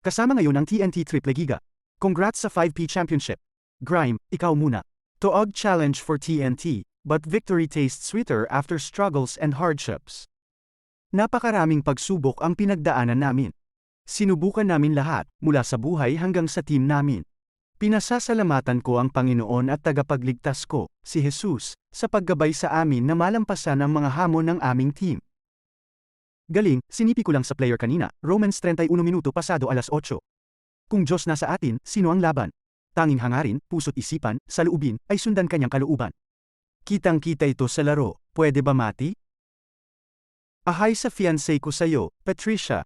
Kasama ngayon ang TNT Triple Giga. Congrats sa 5P Championship. Grime, ikaw muna. Toog challenge for TNT, but victory tastes sweeter after struggles and hardships. Napakaraming pagsubok ang pinagdaanan namin. Sinubukan namin lahat, mula sa buhay hanggang sa team namin. Pinasasalamatan ko ang Panginoon at tagapagligtas ko, si Jesus, sa paggabay sa amin na malampasan ang mga hamon ng aming team. Galing, sinipi ko lang sa player kanina, Romans 31 minuto pasado alas 8. Kung Diyos nasa atin, sino ang laban? Tanging hangarin, puso't isipan, sa luubin, ay sundan kanyang kalooban. Kitang-kita ito sa laro, pwede ba mati? Ahay sa fiancé ko sa'yo, Patricia.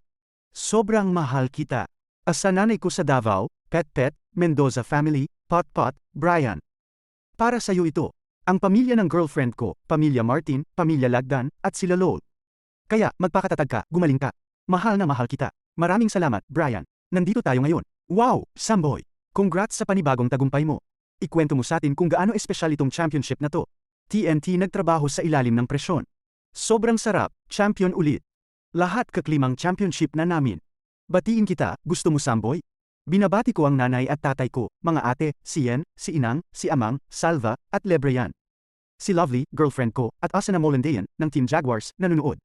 Sobrang mahal kita. Asa nanay ko sa Davao, Pet Pet, Mendoza family, Pot Pot, Brian. Para sa'yo ito. Ang pamilya ng girlfriend ko, pamilya Martin, pamilya Lagdan, at sila Lord. Kaya, magpakatatag ka, gumaling ka. Mahal na mahal kita. Maraming salamat, Brian. Nandito tayo ngayon. Wow, Samboy! Congrats sa panibagong tagumpay mo. Ikwento mo sa atin kung gaano espesyal itong championship na to. TNT nagtrabaho sa ilalim ng presyon. Sobrang sarap, champion ulit. Lahat kaklimang championship na namin. Batiin kita, gusto mo Samboy? Binabati ko ang nanay at tatay ko, mga ate, si Yen, si Inang, si Amang, Salva, at Lebreyan. Si Lovely, girlfriend ko, at Asana Molendean, ng Team Jaguars, nanonood.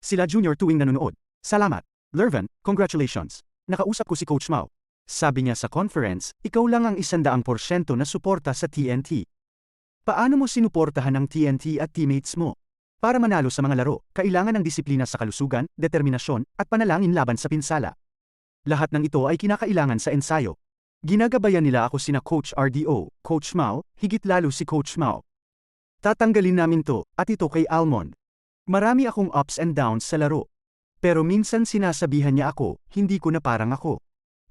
Sila Junior tuwing nanonood. Salamat. Lervan, congratulations. Nakausap ko si Coach Mao. Sabi niya sa conference, ikaw lang ang isandaang porsyento na suporta sa TNT. Paano mo sinuportahan ang TNT at teammates mo? Para manalo sa mga laro, kailangan ng disiplina sa kalusugan, determinasyon, at panalangin laban sa pinsala. Lahat ng ito ay kinakailangan sa ensayo. Ginagabayan nila ako sina Coach RDO, Coach Mao, higit lalo si Coach Mao. Tatanggalin namin to, at ito kay Almond. Marami akong ups and downs sa laro. Pero minsan sinasabihan niya ako, hindi ko na parang ako.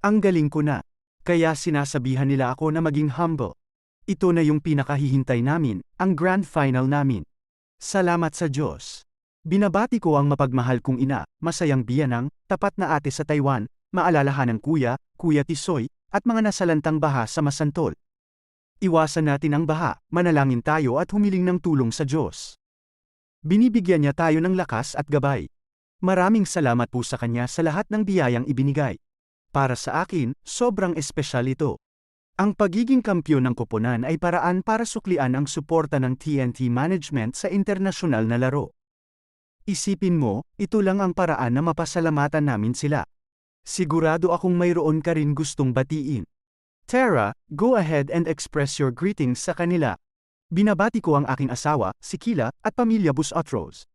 Ang galing ko na. Kaya sinasabihan nila ako na maging humble. Ito na yung pinakahihintay namin, ang grand final namin. Salamat sa Diyos. Binabati ko ang mapagmahal kong ina, masayang biyanang, tapat na ate sa Taiwan, maalalahan ng kuya, kuya Tisoy, at mga nasalantang baha sa Masantol. Iwasan natin ang baha, manalangin tayo at humiling ng tulong sa Diyos. Binibigyan niya tayo ng lakas at gabay. Maraming salamat po sa Kanya sa lahat ng biyayang ibinigay. Para sa akin, sobrang espesyal ito. Ang pagiging kampyon ng koponan ay paraan para suklian ang suporta ng TNT management sa internasyonal na laro. Isipin mo, ito lang ang paraan na mapasalamatan namin sila. Sigurado akong mayroon ka rin gustong batiin. Tara, go ahead and express your greetings sa kanila. Binabati ko ang aking asawa, si Kila, at pamilya Bus Otros.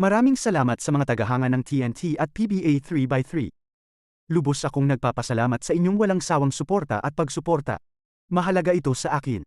Maraming salamat sa mga tagahanga ng TNT at PBA 3x3. Lubos akong nagpapasalamat sa inyong walang sawang suporta at pagsuporta. Mahalaga ito sa akin.